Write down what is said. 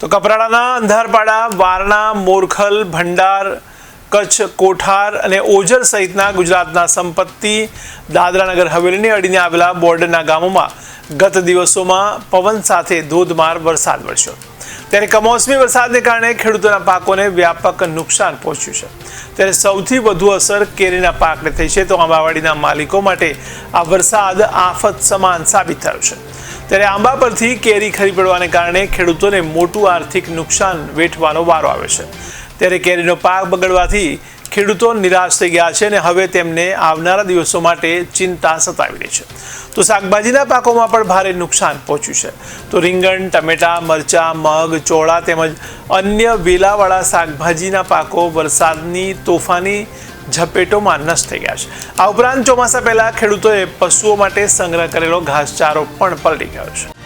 તો કપરાડાના અંધારપાડા વારણા મોરખલ, ભંડાર, કચ્છ, કોઠાર અને ઓજર સહિતના ગુજરાતના સંપત્તિ, દાદરાનગર હવેલીને અડીને આવેલા બોર્ડરના ગામોમાં ગત દિવસોમાં પવન સાથે ધોધમાર વરસાદ વરસ્યો. ત્યારે કમોસમી વરસાદને કારણે ખેડૂતોના પાકોને વ્યાપક નુકસાન પહોંચ્યું છે. ત્યારે સૌથી વધુ અસર કેરીના પાકને થઈ છે તો આંબાવાડીના માલિકો માટે આ વરસાદ આફત સમાન સાબિત થયો છે. ત્યારે આંબા પરથી કેરી ખરી પડવાને કારણે ખેડૂતોને મોટું આર્થિક નુકસાન વેઠવાનો વારો આવે છે. ત્યારે કેરીનો પાક બગડવાથી ખેડૂતો નિરાશ થઈ ગયા છે અને હવે તેમને આવનારા દિવસો માટે ચિંતા સતાવી રહી છે. તો શાકભાજીના પાકોમાં પણ ભારે નુકસાન પહોંચ્યું છે. તો રીંગણ, ટમેટા, મરચા, મગ, ચોળા તેમજ અન્ય વેલાવાળા શાકભાજીના પાકો વરસાદની તોફાની ઝપેટોમાં નષ્ટ થઈ ગયા છે. આ ઉપરાંત ચોમાસા પહેલા ખેડૂતોએ પશુઓ માટે સંગ્રહ કરેલો ઘાસચારો પણ પલટી ગયો છે.